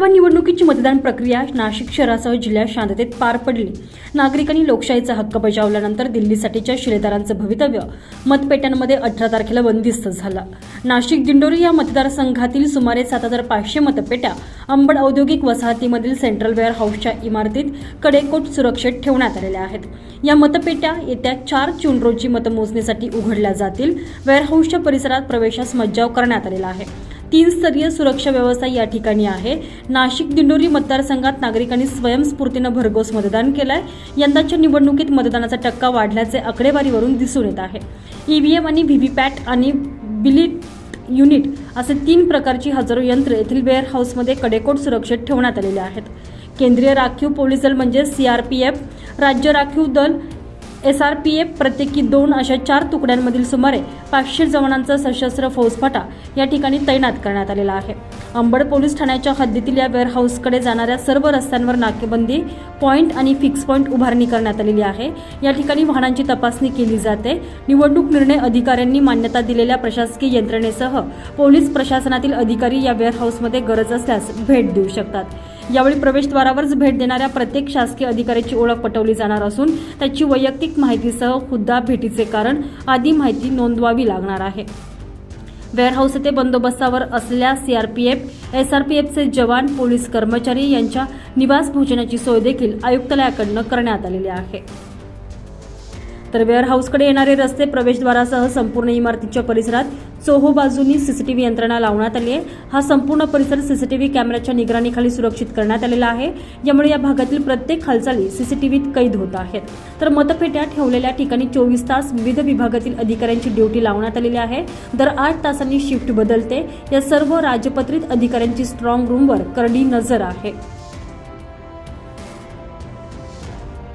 लोकसभा निवडणुकीची मतदान प्रक्रिया नाशिक शहरासह जिल्ह्यात शांततेत पार पडली. नागरिकांनी लोकशाहीचा हक्क बजावल्यानंतर दिल्लीसाठीच्या शिलेदारांचं भवितव्य मतपेट्यांमध्ये अठरा तारखेला बंदिस्त झालं. नाशिक दिंडोरी या मतदारसंघातील सुमारे सात हजार पाचशे मतपेट्या अंबड औद्योगिक वसाहतीमधील सेंट्रल वेअर हाऊसच्या इमारतीत कडेकोट सुरक्षेत ठेवण्यात आलेल्या आहेत. या मतपेट्या येत्या चार जून रोजी मतमोजणीसाठी उघडल्या जातील. वेअरहाऊसच्या परिसरात प्रवेशास मज्जाव करण्यात आलेला आहे. तीन स्तरीय सुरक्षा व्यवस्था या ठिकाणी आहे. नाशिक दिंडोरी मतदारसंघात नागरिकांनी स्वयंस्फूर्तीनं भरघोस मतदान केलंय. यंदाच्या निवडणुकीत मतदानाचा टक्का वाढल्याचे आकडेवारीवरून दिसून येत आहे. ईव्हीएम आणि व्हीव्हीपॅट आणि बिलिट युनिट असे तीन प्रकारची हजारो यंत्र येथील वेअर हाऊसमध्ये कडेकोट सुरक्षेत ठेवण्यात आलेले आहेत. केंद्रीय राखीव पोलीस दल म्हणजे सीआरपीएफ राज्य राखीव दल एस आर पी एफ प्रत्येकी दोन अशा चार तुकड्यांमधील सुमारे पाचशे जवानांचा सशस्त्र फौजफाटा या ठिकाणी तैनात करण्यात आलेला आहे. अंबड पोलीस ठाण्याच्या हद्दीतील या वेअरहाऊसकडे जाणाऱ्या सर्व रस्त्यांवर नाकेबंदी पॉईंट आणि फिक्स पॉईंट उभारणी करण्यात आलेली आहे. या ठिकाणी वाहनांची तपासणी केली जाते. निवडणूक निर्णय अधिकाऱ्यांनी मान्यता दिलेल्या प्रशासकीय यंत्रणेसह पोलीस प्रशासनातील अधिकारी या वेअरहाऊसमध्ये गरज असल्यास भेट देऊ शकतात. यावेळी प्रवेशद्वारावरच भेट देणाऱ्या प्रत्येक शासकीय अधिकाऱ्याची ओळख पटवली जाणार असून त्याची वैयक्तिक माहितीसह खुद्दा भेटीचे कारण आदी माहिती नोंदवावी लागणार आहे. वेअरहाऊस येथे बंदोबस्तावर असल्या सीआरपीएफ एसआरपीएफचे जवान पोलीस कर्मचारी यांच्या निवास भोजनाची सोय देखील आयुक्तालयाकडनं करण्यात आलेली आहे. तर वेअरहाऊसकडे येणारे रस्ते प्रवेशद्वारासह संपूर्ण इमारतीच्या परिसरात चोहो बाजूनी सीसीटीव्ही यंत्रणा लावण्यात आली आहे. हा संपूर्ण परिसर सीसीटीव्ही कॅमेऱ्याच्या निगराणीखाली सुरक्षित करण्यात आलेला आहे. यामुळे या भागातील प्रत्येक हालचाली सीसीटीव्हीत कैद होत आहेत. तर मतपेट्या ठेवलेल्या ठिकाणी चोवीस तास विविध विभागातील अधिकाऱ्यांची ड्युटी लावण्यात आलेली आहे. दर आठ तासांनी शिफ्ट बदलते. या सर्व राजपत्रित अधिकाऱ्यांची स्ट्रॉंग रूमवर करडी नजर आहे.